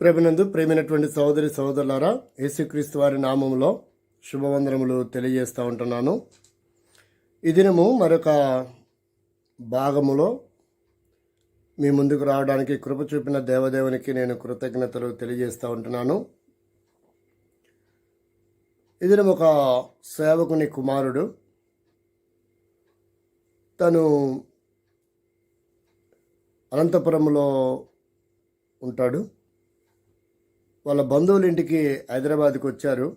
ప్రేమనందు ప్రేమైనటువంటి సహోదరి సహోదరులారా యేసుక్రీస్తు వారి నామములో శుభవందనములు తెలియజేస్తూ ఉంటున్నాను. ఈ దినము మరొక భాగములో మీ ముందుకు రావడానికి కృప చూపిన దేవదేవునికి నేను కృతజ్ఞతలు తెలియజేస్తూ ఉంటున్నాను. ఈ దినం ఒక సేవకుని కుమారుడు. తను అనంతపురంలో ఉంటాడు. వాళ్ళ బంధువుల ఇంటికి హైదరాబాద్కి వచ్చారు.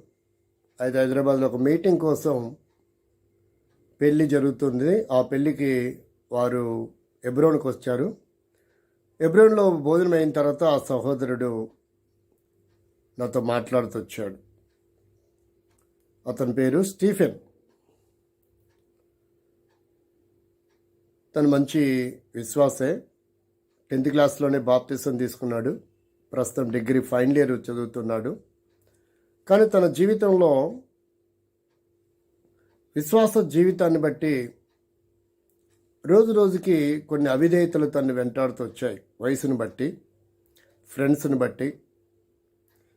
అయితే హైదరాబాద్లో ఒక మీటింగ్ కోసం పెళ్ళి జరుగుతుంది. ఆ పెళ్ళికి వారు ఎబ్రోన్కి వచ్చారు. ఎబ్రోన్లో భోజనం అయిన తర్వాత ఆ సహోదరుడు నాతో మాట్లాడుతూ వచ్చాడు. అతని పేరు స్టీఫెన్. తను మంచి విశ్వాసే. టెన్త్ క్లాస్లోనే బాప్తిసం తీసుకున్నాడు. ప్రస్తుతం డిగ్రీ ఫైనల్ ఇయర్ చదువుతున్నాడు. కానీ తన జీవితంలో విశ్వాస జీవితాన్ని బట్టి రోజు రోజుకి కొన్ని అవిధేయతలు తను వెంటాడుతూ వచ్చాయి. వయసును బట్టి ఫ్రెండ్స్ని బట్టి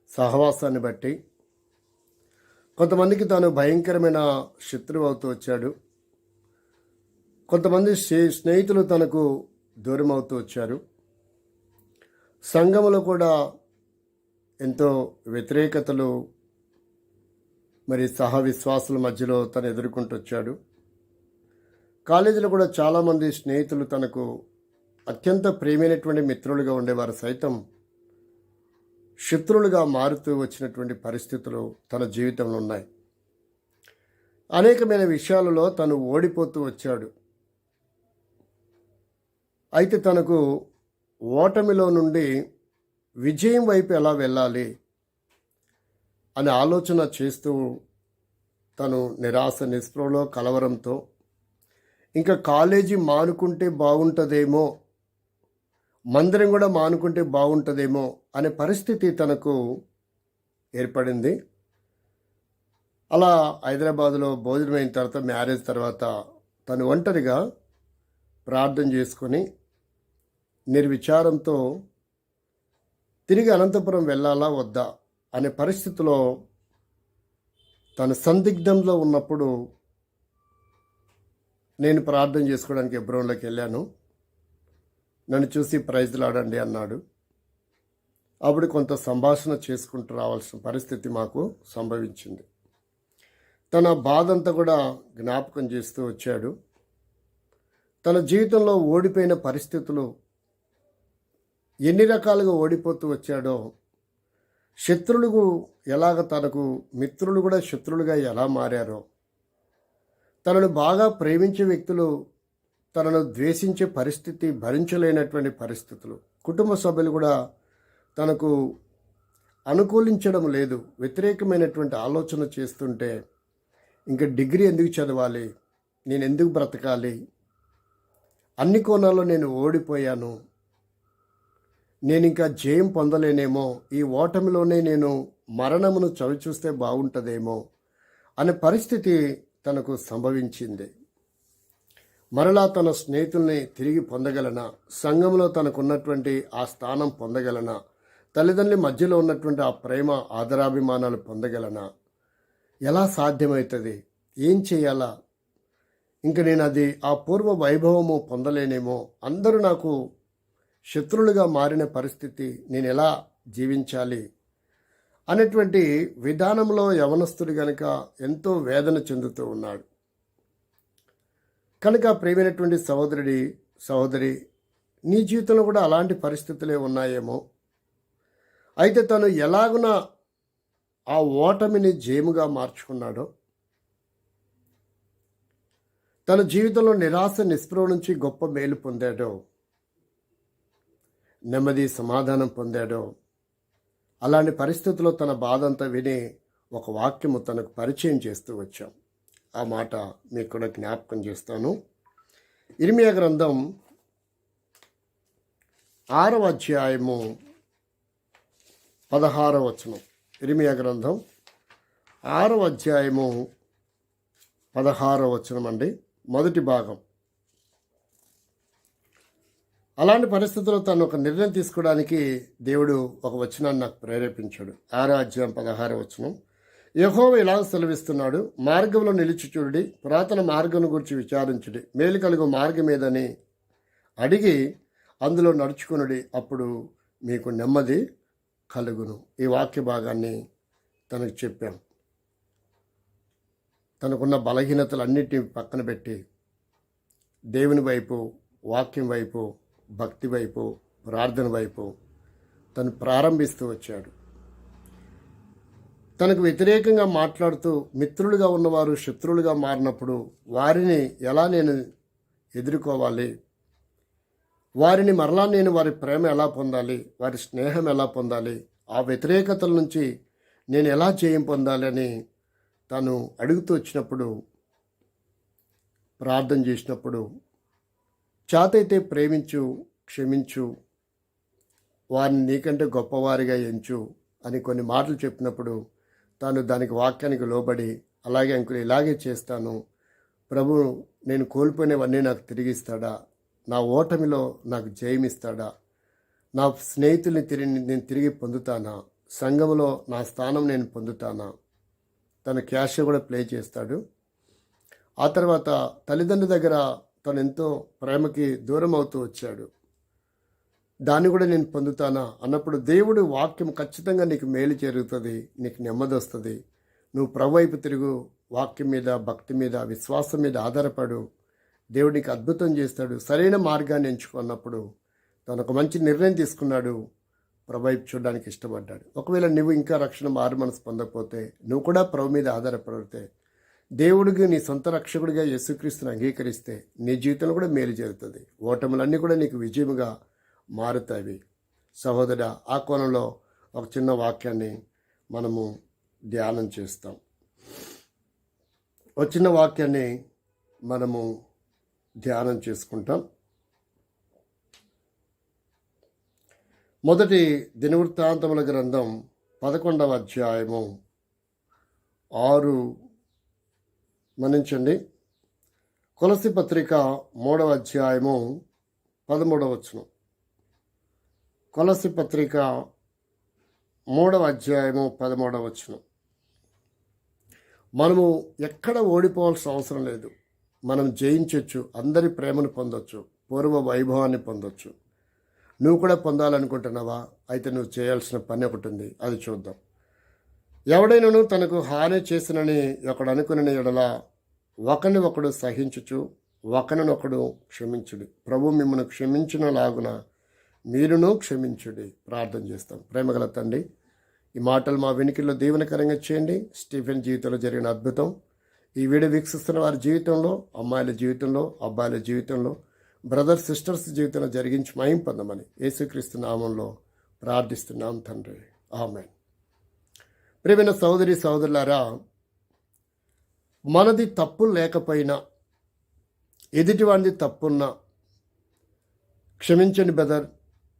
సహవాసాన్ని బట్టి. కొంతమందికి తాను భయంకరమైన శత్రువు అవుతూ వచ్చాడు. కొంతమంది స్నే- స్నేహితులు తనకు దూరం అవుతూ వచ్చారు. సంఘములో కూడా ఎంతో వ్యతిరేకతలు మరి సహ విశ్వాసుల మధ్యలో తను ఎదుర్కొంటూ వచ్చాడు కాలేజీలో కూడా చాలామంది స్నేహితులు తనకు అత్యంత ప్రియమైనటువంటి మిత్రులుగా ఉండేవారు సైతం. శత్రువులుగా మారుతూ వచ్చినటువంటి పరిస్థితులు తన జీవితంలో ఉన్నాయి. అనేకమైన విషయాలలో తను ఓడిపోతూ వచ్చాడు. అయితే తనకు ఓటమిలో నుండి విజయం వైపు ఎలా వెళ్ళాలి అనే ఆలోచన చేస్తూ తను నిరాశ నిస్పృహలో కలవరంతో ఇంకా కాలేజీ మానుకుంటే బాగుంటుందేమో మందిరం కూడా మానుకుంటే బాగుంటుందేమో అనే పరిస్థితి తనకు ఏర్పడింది. అలా హైదరాబాదులో భోజనం అయిన తర్వాత మ్యారేజ్ తర్వాత తను ఒంటరిగా ప్రార్థన చేసుకొని నిర్విచారంతో తిరిగి అనంతపురం వెళ్ళాలా వద్దా అనే పరిస్థితిలో తను సందిగ్ధంలో ఉన్నప్పుడు నేను ప్రార్థన చేసుకోవడానికి ఎబ్రోన్లోకి వెళ్ళాను. నన్ను చూసి ప్రైజ్లు ఆడండి అన్నాడు. అప్పుడు కొంత సంభాషణ చేసుకుంటూ రావాల్సిన పరిస్థితి మాకు సంభవించింది. తన బాధ అంతా కూడా జ్ఞాపకం చేస్తూ వచ్చాడు. తన జీవితంలో ఓడిపోయిన పరిస్థితులు ఎన్ని రకాలుగా ఓడిపోతూ వచ్చాడో శత్రులకు ఎలాగ తనకు మిత్రులు కూడా శత్రులుగా ఎలా మారారో తనను బాగా ప్రేమించే వ్యక్తులు తనను ద్వేషించే పరిస్థితి భరించలేనటువంటి పరిస్థితులు. కుటుంబ సభ్యులు కూడా తనకు అనుకూలించడం లేదు. వ్యతిరేకమైనటువంటి ఆలోచన చేస్తుంటే ఇంకా డిగ్రీ ఎందుకు చదవాలి? నేను ఎందుకు బ్రతకాలి? అన్ని కోణాల్లో నేను ఓడిపోయాను. నేను ఇంకా జయం పొందలేనేమో ఈ ఓటమిలోనే నేను మరణమును చవిచూస్తే బాగుంటుందేమో అనే పరిస్థితి తనకు సంభవించింది. మరలా తన స్నేహితుల్ని తిరిగి పొందగలనా? సంఘంలో తనకున్నటువంటి ఆ స్థానం పొందగలనా? తల్లిదండ్రుల మధ్యలో ఉన్నటువంటి ఆ ప్రేమ ఆదరాభిమానాలు పొందగలనా? ఎలా సాధ్యమవుతుంది ఏం చేయాలా? ఇంక నేను అది ఆ పూర్వ వైభవము పొందలేనేమో అందరూ నాకు శత్రులుగా మారిన పరిస్థితి నేను ఎలా జీవించాలి అనేటువంటి విధానంలో యవనస్తుడు గనుక ఎంతో వేదన చెందుతూ ఉన్నాడు. కనుక ప్రేమైనటువంటి సహోదరుడి సహోదరి నీ జీవితంలో కూడా అలాంటి పరిస్థితులే ఉన్నాయేమో. అయితే తను ఎలాగున ఆ ఓటమిని జేముగా మార్చుకున్నాడో? తన జీవితంలో నిరాశ నిస్పృహ నుంచి గొప్ప మేలు పొందాడో? నెమ్మది సమాధానం పొందాడో? అలాంటి పరిస్థితుల్లో తన బాధంతా విని ఒక వాక్యము తనకు పరిచయం చేస్తూ వచ్చాం. ఆ మాట మీకు కూడా జ్ఞాపకం చేస్తాను. ఇరిమియా గ్రంథం ఆరవ అధ్యాయము పదహారవ వచనం. ఇరిమియా గ్రంథం ఆరవ అధ్యాయము పదహారవ వచనం అండి మొదటి భాగం. అలాంటి పరిస్థితుల్లో తను ఒక నిర్ణయం తీసుకోవడానికి దేవుడు ఒక వచనాన్ని నాకు ప్రేరేపించాడు. ఆరో అధ్యాయం పదహారో వచనం. యహోవ ఇలా సెలవిస్తున్నాడు మార్గంలో నిలిచి చూడి పురాతన మార్గం గురించి విచారించుడి మేలు కలుగు మార్గం ఏదని అడిగి అందులో నడుచుకునుడి అప్పుడు మీకు నెమ్మది కలుగును. ఈ వాక్య భాగాన్ని తనకు చెప్పాం. తనకున్న బలహీనతలన్నిటిని పక్కన పెట్టి దేవుని వైపు వాక్యం వైపు భక్తి వైపు ప్రార్థన వైపు తను ప్రారంభిస్తూ వచ్చాడు. తనకు వ్యతిరేకంగా మాట్లాడుతూ మిత్రులుగా ఉన్నవారు శత్రువులుగా మారినప్పుడు వారిని ఎలా నేను ఎదుర్కోవాలి? వారిని మరలా నేను వారి ప్రేమ ఎలా పొందాలి? వారి స్నేహం ఎలా పొందాలి? ఆ వ్యతిరేకతల నుంచి నేను ఎలా జయం పొందాలి అని తను అడుగుతూ వచ్చినప్పుడు ప్రార్థన చేసినప్పుడు చాతైతే ప్రేమించు క్షమించు వారిని నీకంటే గొప్పవారిగా ఎంచు అని కొన్ని మాటలు చెప్పినప్పుడు తాను దానికి వాక్యానికి లోబడి అలాగే అంకులు ఇలాగే చేస్తాను. ప్రభు నేను కోల్పోయినవన్నీ నాకు తిరిగిస్తాడా? నా ఓటమిలో నాకు జయమిస్తాడా? నా స్నేహితుల్ని తిరిగి నేను తిరిగి పొందుతానా? సంఘంలో నా స్థానం నేను పొందుతానా? తన క్యాష్ కూడా ప్లే చేస్తాడు. ఆ తర్వాత తల్లిదండ్రుల దగ్గర తను ఎంతో ప్రేమకి దూరం అవుతూ వచ్చాడు. దాన్ని కూడా నేను పొందుతానా? అన్నప్పుడు దేవుడు వాక్యం ఖచ్చితంగా నీకు మేలు జరుగుతుంది నీకు నెమ్మది వస్తుంది. నువ్వు ప్రభు వైపు తిరుగు వాక్యం మీద భక్తి మీద విశ్వాసం మీద ఆధారపడు. దేవుడు నీకు అద్భుతం చేస్తాడు సరైన మార్గాన్ని ఎంచుకున్నప్పుడు తను ఒక మంచి నిర్ణయం తీసుకున్నాడు. ప్రభైపు వైపు చూడడానికి ఇష్టపడ్డాడు. ఒకవేళ నువ్వు ఇంకా రక్షణ మారు మనసు పొందకపోతే నువ్వు కూడా ప్రభు మీద ఆధారపడితే దేవుడికి నీ సొంత రక్షకుడిగా యేసుక్రీస్తుని అంగీకరిస్తే నీ జీవితంలో కూడా మేలు జరుగుతుంది. ఓటములన్నీ కూడా నీకు విజయముగా మారుతాయి. సహోదర ఆ కోణంలో ఒక చిన్న వాక్యాన్ని మనము ధ్యానం చేస్తాం. ఒక చిన్న వాక్యాన్ని మనము ధ్యానం చేసుకుంటాం. మొదటి దినవృత్తాంతముల గ్రంథం పదకొండవ అధ్యాయము ఆరు మన్నించండి. కొలసి పత్రిక మూడవ అధ్యాయము పదమూడవ వచనం. కొలసి పత్రిక మూడవ అధ్యాయము పదమూడవ వచనం. మనము ఎక్కడ ఓడిపోవాల్సిన అవసరం లేదు. మనం జయించవచ్చు అందరి ప్రేమను పొందొచ్చు పూర్వ వైభవాన్ని పొందొచ్చు. నువ్వు కూడా పొందాలనుకుంటున్నావా? అయితే నువ్వు చేయాల్సిన పని ఒకటి ఉంది. అది చూద్దాం. ఎవడైనను తనకు హాని చేసినని ఒకడు అనుకుని ఎడల ఒకని ఒకడు సహించుచు ఒకరినొకడు క్షమించుడు. ప్రభు మిమ్మల్ని క్షమించిన లాగున మీరును క్షమించుడి. ప్రార్థన చేస్తాం. ప్రేమగల తండ్రి ఈ మాటలు మా వెనుకల్లో దీవెనకరంగా చేయండి. స్టీఫెన్ జీవితంలో జరిగిన అద్భుతం. ఈ వీడియో వీక్షిస్తున్న వారి జీవితంలో అమ్మాయిల జీవితంలో అబ్బాయిల జీవితంలో బ్రదర్ సిస్టర్స్ జీవితంలో జరిగించి మయం పొందమని యేసుక్రీస్తు నామంలో ప్రార్థిస్తున్నాం తండ్రి. ఆమెన్. ప్రేమైన సోదరి సోదరులారా మనది తప్పు లేకపోయినా ఎదుటివాడిది తప్పున్నా క్షమించండి బ్రదర్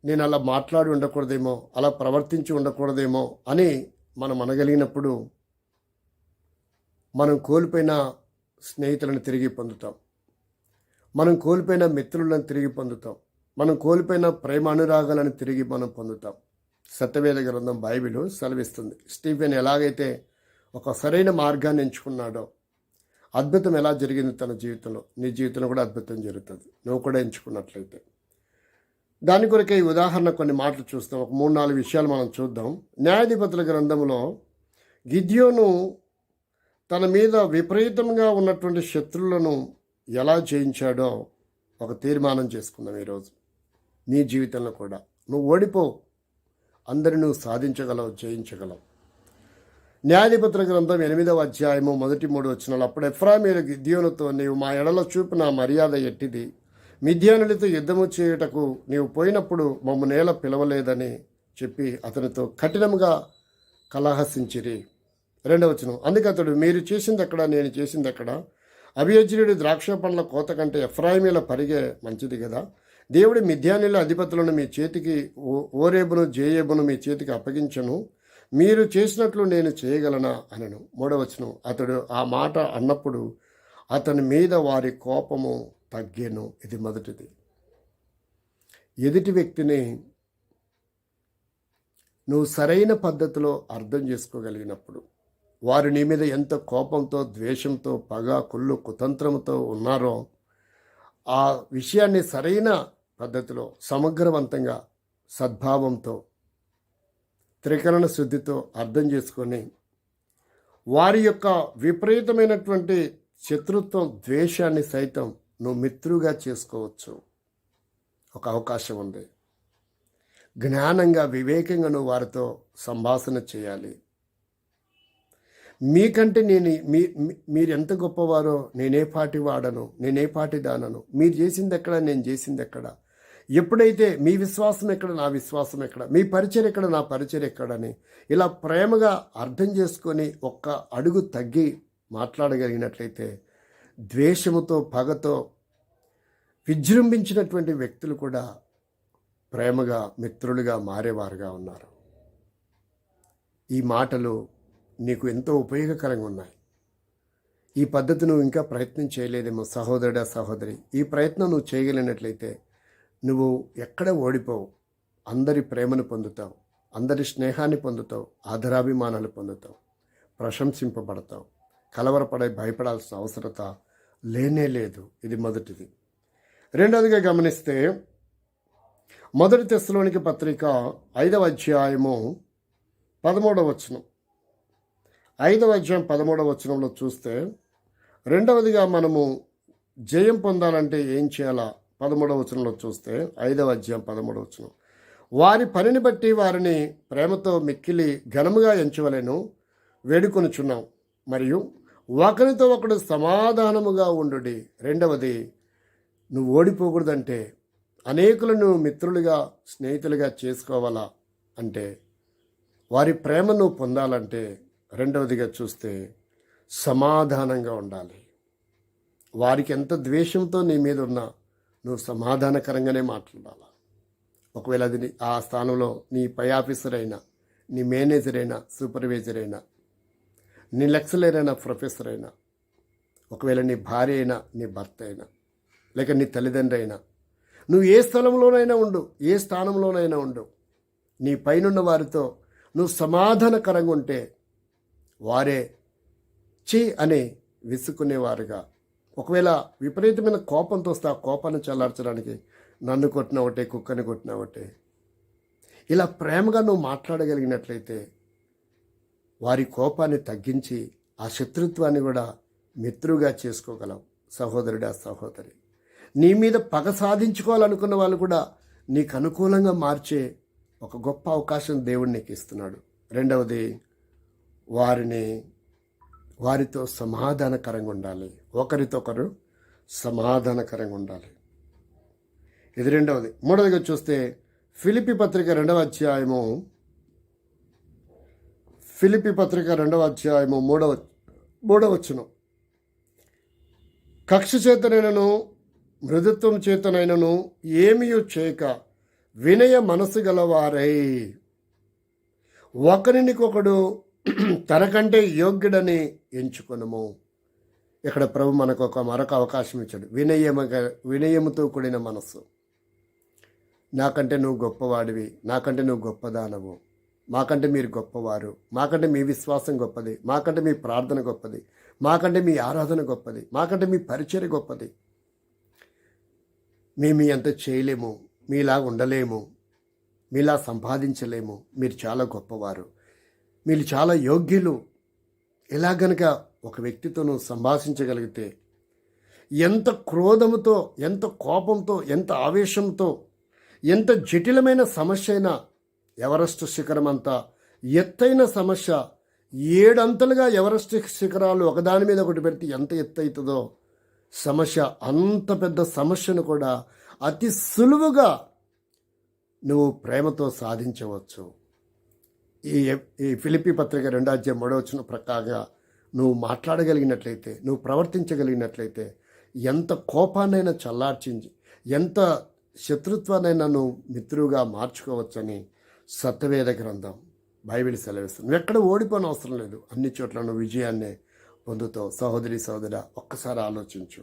నేను అలా మాట్లాడి ఉండకూడదేమో అలా ప్రవర్తించి ఉండకూడదేమో అని మనం అనగలిగినప్పుడు మనం కోల్పోయిన స్నేహితులను తిరిగి పొందుతాం. మనం కోల్పోయిన మిత్రులను తిరిగి పొందుతాం. మనం కోల్పోయిన ప్రేమ అనురాగాలను తిరిగి మనం పొందుతాం. సత్యవేద గ్రంథం బైబిల్ సెలవిస్తుంది. స్టీఫెన్ ఎలాగైతే ఒక సరైన మార్గాన్ని ఎంచుకున్నాడో అద్భుతం ఎలా జరిగింది తన జీవితంలో? నీ జీవితంలో కూడా అద్భుతం జరుగుతుంది. నువ్వు కూడా ఎంచుకున్నట్లయితే. దాని కొరకే ఈ ఉదాహరణ కొన్ని మాటలు చూస్తాం. ఒక మూడు నాలుగు విషయాలు మనం చూద్దాం. న్యాయాధిపతుల గ్రంథంలో గిద్యోను తన మీద విపరీతంగా ఉన్నటువంటి శత్రువులను ఎలా జయించాడో ఒక తీర్మానం చేసుకుందాం ఈరోజు. నీ జీవితంలో కూడా. నువ్వు ఓడిపో. అందరిని నువ్వు సాధించగలవు జయించగలవు. న్యాయాధిపతుల గ్రంథం ఎనిమిదవ అధ్యాయము మొదటి మూడు వచ్చినాలు అప్పుడు ఎఫ్రామీల గిద్యోనుతో నీవు మా ఎడల చూపిన మర్యాద ఎట్టిది? మిథ్యానులతో యుద్ధము చేయుటకు నీవు పోయినప్పుడు మమ్మ నేల పిలవలేదని చెప్పి అతనితో కఠినంగా కలహసించిరి. రెండవచనం అందుకే అతడు మీరు చేసింది ఎక్కడ నేను చేసింది ఎక్కడ అభియజ్ఞుడి ద్రాక్ష పండ్ల కోత కంటే ఎఫ్రాయిమీల పరిగే మంచిది కదా దేవుడి మిథ్యానుల అధిపతులను మీ చేతికి ఓ- ఓరేబును జేయేబును మీ చేతికి అప్పగించను. మీరు చేసినట్లు నేను చేయగలనా? అనను. మూడవచనం అతడు ఆ మాట అన్నప్పుడు అతని మీద వారి కోపము తగ్గెను. ఇది మొదటిది. ఎదుటి వ్యక్తిని నువ్వు సరైన పద్ధతిలో అర్థం చేసుకోగలిగినప్పుడు వారు నీ మీద ఎంత కోపంతో ద్వేషంతో పగ కుళ్ళు కుతంత్రంతో ఉన్నారో ఆ విషయాన్ని సరైన పద్ధతిలో సమగ్రవంతంగా సద్భావంతో త్రికరణ శుద్ధితో అర్థం చేసుకొని వారి యొక్క విపరీతమైనటువంటి శత్రుత్వం ద్వేషాన్ని సైతం నువ్వు మిత్రుగా చేసుకోవచ్చు. ఒక అవకాశం ఉంది. జ్ఞానంగా వివేకంగా నువ్వు వారితో సంభాషణ చేయాలి. మీకంటే నేను మీ మీరు ఎంత గొప్పవారో నేనే పాటి వాడను నేనే పాటి దానను మీరు చేసింది ఎక్కడ నేను చేసింది ఎక్కడ? ఎప్పుడైతే మీ విశ్వాసం ఎక్కడ నా విశ్వాసం ఎక్కడ మీ పరిచయం ఎక్కడ నా పరిచయం ఎక్కడని ఇలా ప్రేమగా అర్థం చేసుకొని ఒక్క అడుగు తగ్గి మాట్లాడగలిగినట్లయితే ద్వేషముతో పగతో విజృంభించినటువంటి వ్యక్తులు కూడా ప్రేమగా మిత్రులుగా మారేవారుగా ఉన్నారు. ఈ మాటలు నీకు ఎంతో ఉపయోగకరంగా ఉన్నాయి. ఈ పద్ధతి నువ్వు ఇంకా ప్రయత్నం చేయలేదేమో సహోదరుడా సహోదరి. ఈ ప్రయత్నం నువ్వు చేయగలిగినట్లయితే నువ్వు ఎక్కడ ఓడిపోవు. అందరి ప్రేమను పొందుతావు. అందరి స్నేహాన్ని పొందుతావు. ఆదరాభిమానాలు పొందుతావు. ప్రశంసింపబడతావు. కలవరపడే భయపడాల్సిన అవసరత లేనే లేదు. ఇది మొదటిది. రెండవదిగా గమనిస్తే మొదటి తెస్సులోనికి పత్రిక ఐదవ అధ్యాయము పదమూడవ వచనం. ఐదవ అధ్యాయం పదమూడవ వచనంలో చూస్తే రెండవదిగా మనము జయం పొందాలంటే ఏం చేయాలా? పదమూడవ వచనంలో చూస్తే ఐదవ అధ్యాయం పదమూడవ వచనం. వారి పనిని బట్టి వారిని ప్రేమతో మిక్కిలి ఘనముగా ఎంచవలెను వేడుకొనుచున్నాం. మరియు ఒకరితో ఒకడు సమాధానముగా ఉండుడి. రెండవది నువ్వు ఓడిపోకూడదంటే అనేకులను మిత్రులుగా స్నేహితులుగా చేసుకోవాలా అంటే వారి ప్రేమను పొందాలంటే రెండవదిగా చూస్తే సమాధానంగా ఉండాలి. వారికి ఎంత ద్వేషంతో నీ మీద ఉన్నా నువ్వు సమాధానకరంగానే మాట్లాడాలా? ఒకవేళ అది ఆ స్థానంలో నీ పై ఆఫీసర్ అయినా నీ మేనేజర్ అయినా సూపర్వైజర్ అయినా నీ లెక్చరర్ అయినా ప్రొఫెసర్ అయినా ఒకవేళ నీ భార్య అయినా నీ భర్త అయినా లేక నీ తల్లిదండ్రి అయినా నువ్వు ఏ స్థలంలోనైనా ఉండు ఏ స్థానంలోనైనా ఉండు నీ పైనున్న వారితో నువ్వు సమాధానకరంగా ఉంటే వారే చే అని విసుకునేవారుగా ఒకవేళ విపరీతమైన కోపంతో వస్తే ఆ కోపాన్ని చల్లార్చడానికి నన్ను కొట్టిన ఒకటే కుక్కని కొట్టిన ఒకటే. ఇలా ప్రేమగా నువ్వు మాట్లాడగలిగినట్లయితే వారి కోపాన్ని తగ్గించి ఆ శత్రుత్వాన్ని కూడా మిత్రుగా చేసుకోగలవు. సహోదరుడా సహోదరి నీ మీద పగ సాధించుకోవాలనుకున్న వాళ్ళు కూడా నీకు అనుకూలంగా మార్చే ఒక గొప్ప అవకాశం దేవుడు నీకు ఇస్తున్నాడు. రెండవది వారిని వారితో సమాధానకరంగా ఉండాలి. ఒకరితో ఒకరు సమాధానకరంగా ఉండాలి. ఇది రెండవది. మూడవదిగా చూస్తే ఫిలిపి పత్రిక రెండవ అధ్యాయము ఫిలిపి పత్రిక రెండవ అధ్యాయము మూడవ మూడవచ్చును కక్ష చేతనైనను మృదుత్వం చేతనైనను ఏమీయూ చేయక వినయ మనసు గలవారై. ఒకరినికొకడు తనకంటే యోగ్యుడని ఎంచుకొనము. ఇక్కడ ప్రభు మనకు ఒక మరొక అవకాశం ఇచ్చాడు. వినయముగా వినయముతో కూడిన మనస్సు. నాకంటే నువ్వు గొప్పవాడివి నాకంటే నువ్వు గొప్పదానవు. మాకంటే మీరు గొప్పవారు మాకంటే మీ విశ్వాసం గొప్పది మాకంటే మీ ప్రార్థన గొప్పది మాకంటే మీ ఆరాధన గొప్పది మాకంటే మీ పరిచయం గొప్పది. మేము మీ అంత చేయలేము మీలా ఉండలేము మీలా సంపాదించలేము మీరు చాలా గొప్పవారు. మీరు చాలా యోగ్యులు. ఇలా గనక ఒక వ్యక్తితోనూ సంభాషించగలిగితే ఎంత క్రోధముతో ఎంత కోపంతో ఎంత ఆవేశంతో ఎంత జటిలమైన సమస్య అయినా ఎవరెస్ట్ శిఖరం అంతా ఎత్తైన సమస్య ఏడంతలుగా ఎవరెస్ట్ శిఖరాలు ఒకదాని మీద ఒకటి పెడితే ఎంత ఎత్తు అవుతుందో సమస్య అంత పెద్ద సమస్యను కూడా అతి సులువుగా నువ్వు ప్రేమతో సాధించవచ్చు. ఈ ఈ ఫిలిపి పత్రిక రెండో అధ్యాయం మూడో వచ్చిన ప్రకారంగా నువ్వు మాట్లాడగలిగినట్లయితే నువ్వు ప్రవర్తించగలిగినట్లయితే ఎంత కోపాన్నైనా చల్లార్చించి ఎంత శత్రుత్వానైనా నువ్వు మిత్రుగా మార్చుకోవచ్చని సత్యవేద గ్రంథం బైబిల్ సెలవిస్తుంది. నువ్వు ఎక్కడ ఓడిపోని అవసరం లేదు. అన్ని చోట్ల నువ్వు విజయాన్ని పొందుతావు సహోదరి సహోదర ఒక్కసారి ఆలోచించు.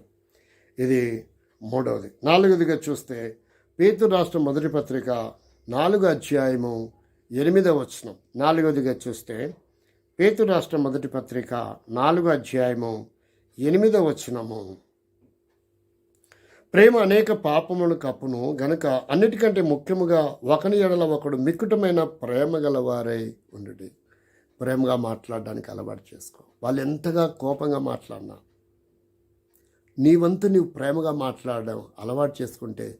ఇది మూడవది. నాలుగవదిగా చూస్తే పేతు రాష్ట్ర మొదటి పత్రిక నాలుగు అధ్యాయము ఎనిమిదవ వచనం. నాలుగవదిగా చూస్తే పేతు రాష్ట్ర మొదటి పత్రిక నాలుగో అధ్యాయము ఎనిమిదవ వచనము. ప్రేమ అనేక పాపములను కప్పును గనుక అన్నిటికంటే ముఖ్యముగా ఒకని ఎడల ఒకడు మిక్కుటమైన ప్రేమ గలవారై ఉండు ప్రేమగా మాట్లాడడానికి అలవాటు చేసుకో. వాళ్ళు ఎంతగా కోపంగా మాట్లాడినా నీ వంతు నీవు ప్రేమగా మాట్లాడడం అలవాటు చేసుకుంటే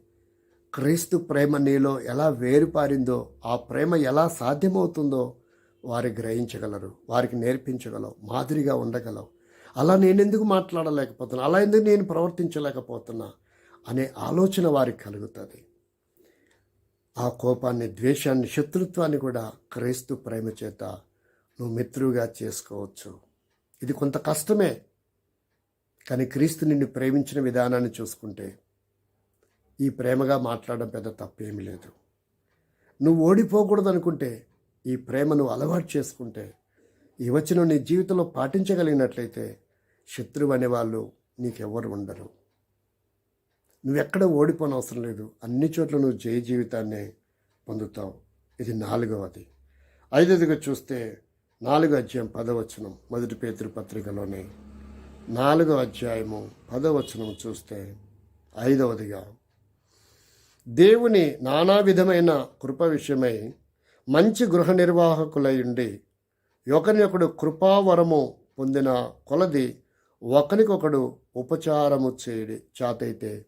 క్రీస్తు ప్రేమ నీలో ఎలా వేరుపారిందో ఆ ప్రేమ ఎలా సాధ్యమవుతుందో వారు గ్రహించగలరు వారికి నేర్పించగలవు మాదిరిగా ఉండగలవు. అలా నేనెందుకు మాట్లాడలేకపోతున్నా? అలా ఎందుకు నేను ప్రవర్తించలేకపోతున్నా? అనే ఆలోచన వారికి కలుగుతుంది. ఆ కోపాన్ని ద్వేషాన్ని శత్రుత్వాన్ని కూడా క్రీస్తు ప్రేమ చేత నువ్వు మిత్రుగా చేసుకోవచ్చు. ఇది కొంత కష్టమే. కానీ క్రీస్తు నిన్ను ప్రేమించిన విధానాన్ని చూసుకుంటే ఈ ప్రేమగా మాట్లాడడం పెద్ద తప్పేమీ లేదు. నువ్వు ఓడిపోకూడదు అనుకుంటే ఈ ప్రేమను అలవాటు చేసుకుంటే ఈ వచ్చిన నీ జీవితంలో పాటించగలిగినట్లయితే శత్రువు అనేవాళ్ళు నీకెవ్వరు ఉండరు. నువ్వెక్కడ ఓడిపోని అవసరం లేదు. అన్ని చోట్ల నువ్వు జయ జీవితాన్ని పొందుతావు. ఇది నాలుగవది. ఐదవదిగా చూస్తే నాలుగో అధ్యాయం పదవచనం మొదటి పేతృ పత్రికలోనే నాలుగో అధ్యాయము పదవచనం చూస్తే ఐదవదిగా దేవుని నానా విధమైన కృప విషయమై మంచి గృహ నిర్వాహకులై ఉండి ఒకరినొకడు కృపావరము పొందిన కొలది ఒకరికొకడు ఉపచారము చేయడి చాతైతే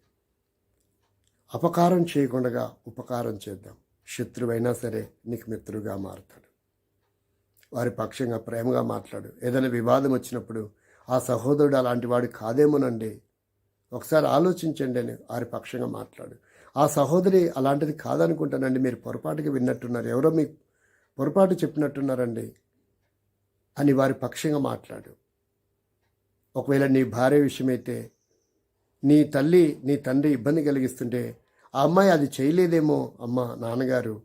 అపకారం చేయకుండా ఉపకారం చేద్దాం. శత్రువైనా సరే నీకు మిత్రుగా మారుతాడు. వారి పక్షంగా ప్రేమగా మాట్లాడు. ఏదైనా వివాదం వచ్చినప్పుడు ఆ సహోదరుడు అలాంటి వాడు కాదేమోనండి. ఒకసారి ఆలోచించండి అని వారి పక్షంగా మాట్లాడు. ఆ సహోదరి అలాంటిది కాదనుకుంటానండి. మీరు పొరపాటుకి విన్నట్టున్నారు. ఎవరో మీకు పొరపాటు చెప్పినట్టున్నారండి అని వారి పక్షంగా మాట్లాడు. ఒకవేళ నీ భార్య విషయమైతే నీ తల్లి నీ తండ్రి ఇబ్బంది కలిగిస్తుంటే ఆ అమ్మాయి అది చేయలేదేమో అమ్మ నాన్నగారు.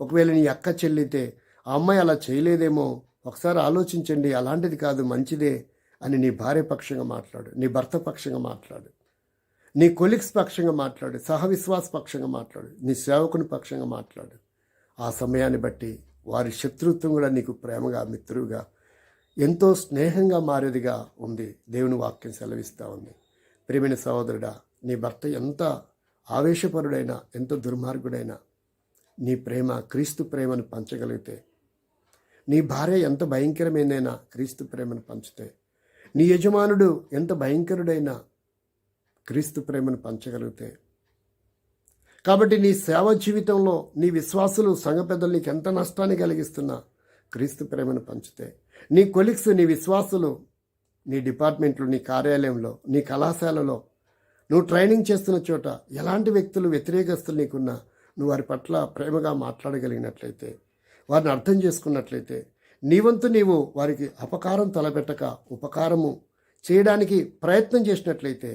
ఒకవేళ నీ అక్క చెల్లితే ఆ అమ్మాయి అలా చేయలేదేమో ఒకసారి ఆలోచించండి. అలాంటిది కాదు మంచిదే అని నీ భార్య పక్షంగా మాట్లాడు. నీ భర్త పక్షంగా మాట్లాడు. నీ కొలిక్స్ పక్షంగా మాట్లాడు సహవిశ్వాస పక్షంగా మాట్లాడు నీ సేవకుని పక్షంగా మాట్లాడు. ఆ సమయాన్ని బట్టి వారి శత్రుత్వం కూడా నీకు ప్రేమగా మిత్రుగా ఎంతో స్నేహంగా మారేదిగా ఉంది. దేవుని వాక్యం సెలవిస్తూ ఉంది. ప్రియమైన సహోదరుడా నీ భర్త ఎంత ఆవేశపరుడైనా ఎంత దుర్మార్గుడైనా నీ ప్రేమ క్రీస్తు ప్రేమను పంచగలిగితే నీ భార్య ఎంత భయంకరమైనైనా క్రీస్తు ప్రేమను పంచితే నీ యజమానుడు ఎంత భయంకరుడైనా క్రీస్తు ప్రేమను పంచగలిగితే. కాబట్టి నీ సేవ జీవితంలో నీ విశ్వాసులు సంఘ పెద్దలు నీకు ఎంత నష్టాన్ని కలిగిస్తున్నా క్రీస్తు ప్రేమను పంచితే. నీ కొలిక్స్ నీ విశ్వాసులు నీ డిపార్ట్మెంట్లో నీ కార్యాలయంలో నీ కళాశాలలో నువ్వు ట్రైనింగ్ చేస్తున్న చోట ఎలాంటి వ్యక్తులు వ్యతిరేకస్తులు నీకున్నా నువ్వు వారి పట్ల ప్రేమగా మాట్లాడగలిగినట్లయితే వారిని అర్థం చేసుకున్నట్లయితే నీ వంతు నీవు వారికి అపకారం తలపెట్టక ఉపకారము చేయడానికి ప్రయత్నం చేసినట్లయితే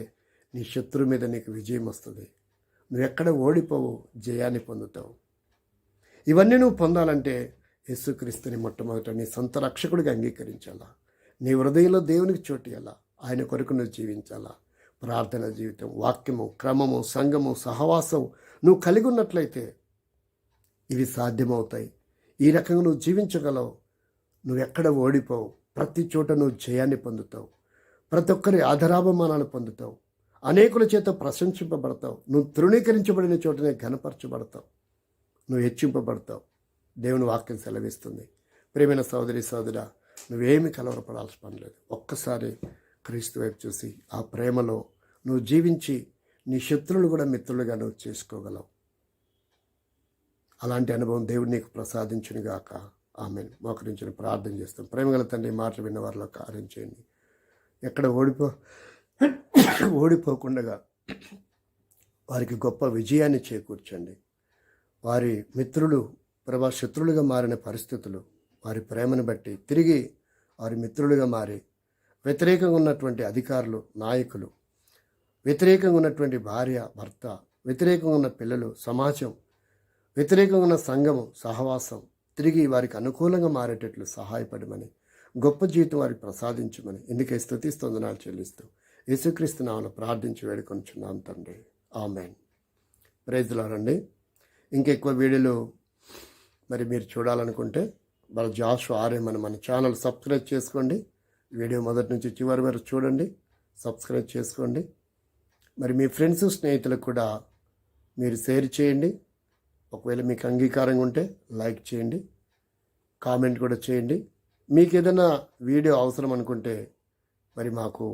నీ శత్రువు మీద నీకు విజయం వస్తుంది. నువ్వు ఎక్కడ ఓడిపోవు జయాన్ని పొందుతావు. ఇవన్నీ నువ్వు పొందాలంటే యేసుక్రీస్తుని మొట్టమొదట నీ సొంత రక్షకుడిగా అంగీకరించాలా? నీ హృదయంలో దేవునికి చోటు ఇవ్వాలా ఆయన కొరకు నువ్వు జీవించాలా? ప్రార్థన జీవితం వాక్యము క్రమము సంఘము సహవాసం నువ్వు కలిగి ఉన్నట్లయితే ఇవి సాధ్యమవుతాయి. ఈ రకంగా నువ్వు జీవించగలవు. నువ్వు ఎక్కడ ఓడిపోవు. ప్రతి చోట నువ్వు జయాన్ని పొందుతావు. ప్రతి ఒక్కరి ఆధారాభిమానాలు పొందుతావు. అనేకుల చేత ప్రశంసింపబడతావు. నువ్వు తృణీకరించబడిన చోటనే ఘనపరచబడతావు. నువ్వు హెచ్చింపబడతావు. దేవుని వాక్యం సెలవిస్తుంది. ప్రేమైన సోదరి సోదర నువ్వేమి కలవరపడాల్సిన పని లేదు. ఒక్కసారి క్రీస్తు వైపు చూసి ఆ ప్రేమలో నువ్వు జీవించి నీ శత్రువులు కూడా మిత్రులుగా నువ్వు చేసుకోగలవు. అలాంటి అనుభవం దేవుడు నీకు ప్రసాదించునుగాక ఆమె మోకరించిన ప్రార్థన చేస్తాం. ప్రేమగల తండ్రి మాటలు విన్న వారిలో కార్యం చేయండి. ఎక్కడ ఓడిపో ఓడిపోకుండా వారికి గొప్ప విజయాన్ని చేకూర్చండి. వారి మిత్రులు ప్రభా శత్రులుగా మారిన పరిస్థితులు వారి ప్రేమను బట్టి తిరిగి వారి మిత్రులుగా మారి వ్యతిరేకంగా ఉన్నటువంటి అధికారులు నాయకులు వ్యతిరేకంగా ఉన్నటువంటి భార్య భర్త వ్యతిరేకంగా ఉన్న పిల్లలు సమాజం వ్యతిరేకంగా ఉన్న సంఘము సహవాసం తిరిగి వారికి అనుకూలంగా మారేటట్లు సహాయపడమని గొప్ప జీవితం వారికి ప్రసాదించమని ఇందుకే స్థుతి స్తోదనాలు చెల్లిస్తూ యేసుక్రీస్తు నామను ప్రార్థించి వేడుకొంచున్నాం తండ్రి. ఆమెన్. ప్రైజ్లారండి ఇంకెక్కువ వీడియోలు మరి మీరు చూడాలనుకుంటే వాళ్ళ జాష్ ఆర్ఎం అని మన ఛానల్ సబ్స్క్రైబ్ చేసుకోండి. వీడియో మొదటి నుంచి చివరి వరకు చూడండి. సబ్స్క్రైబ్ చేసుకోండి. మరి మీ ఫ్రెండ్స్ స్నేహితులకు కూడా మీరు షేర్ చేయండి. ఒకవేళ మీకు అంగీకారంగా ఉంటే లైక్ చేయండి. కామెంట్ కూడా చేయండి. మీకు ఏదైనా వీడియో అవసరం అనుకుంటే మరి మాకు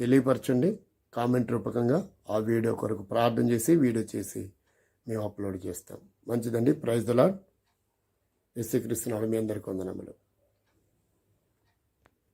తెలియపరచండి. కామెంట్ రూపకంగా ఆ వీడియో కొరకు ప్రార్థన చేసి వీడియో చేసి మేము అప్లోడ్ చేస్తాం. మంచిదండి. ప్రైజ్ దలాడ్ ఎస్సీ క్రిస్తున్నాడు మీ అందరికీ వందనములు.